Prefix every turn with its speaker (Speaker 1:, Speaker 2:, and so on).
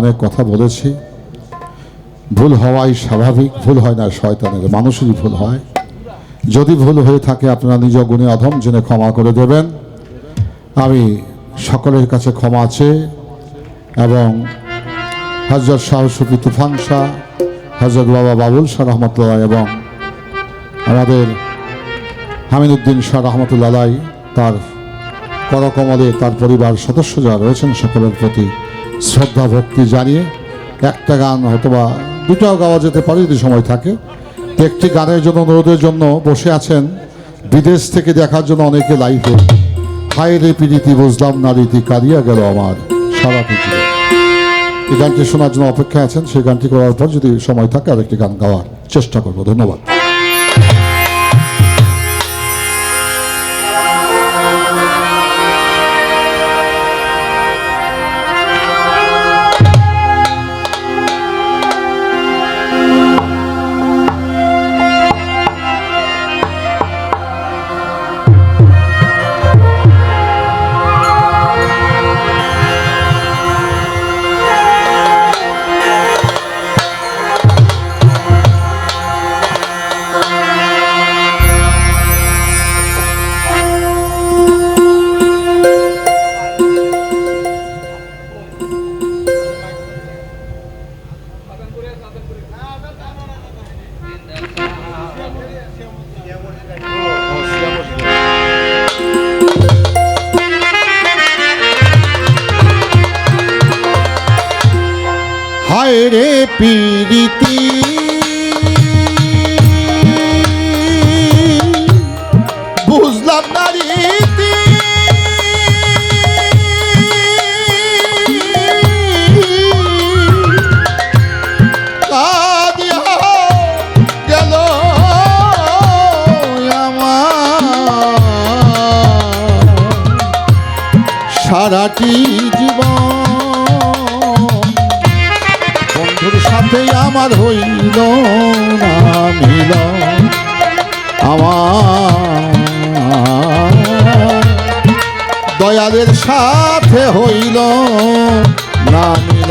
Speaker 1: অনেক কথা বলেছি। ভুল হওয়াই স্বাভাবিক, ভুল হয় না শয়তানের, মানুষেরই ভুল হয়। যদি ভুল হয়ে থাকে, আপনারা নিজ গুণে অধম, জেনে ক্ষমা করে দেবেন। আমি সকলের কাছে ক্ষমা আছে এবং হজরত শাহ সুফি তুফান শাহ হজরত বাবা বাবুল শাহ রহমতুল্লাহ এবং আমাদের হামিদুদ্দিন শাহ রহমতুল্লাহ তার করকমলে তার পরিবার সদস্য যারা রয়েছেন, সকলের প্রতি শ্রদ্ধা, ভক্তি জানিয়ে একটা গান অথবা দুটাও গাওয়া যেতে পারে যদি সময় থাকে। একটি গানের জন্য অনুরোধের জন্য বসে আছেন, বিদেশ থেকে দেখার জন্য অনেকে লাইভে হায় রে পিড়িতি বুঝলাম না রীতি, কারিয়া গেল আমার সারা পৃথিবী। এই গানটি শোনার জন্য অপেক্ষায় আছেন, সেই গানটি করার পর যদি সময় থাকে আর একটি গান গাওয়ার চেষ্টা করব। ধন্যবাদ। রে পীড়িতি বুঝলাম না রীতি। সারাটি জীবন সাথে আমার হইল না মিল আমার দয়ালের সাথে হইল না মিল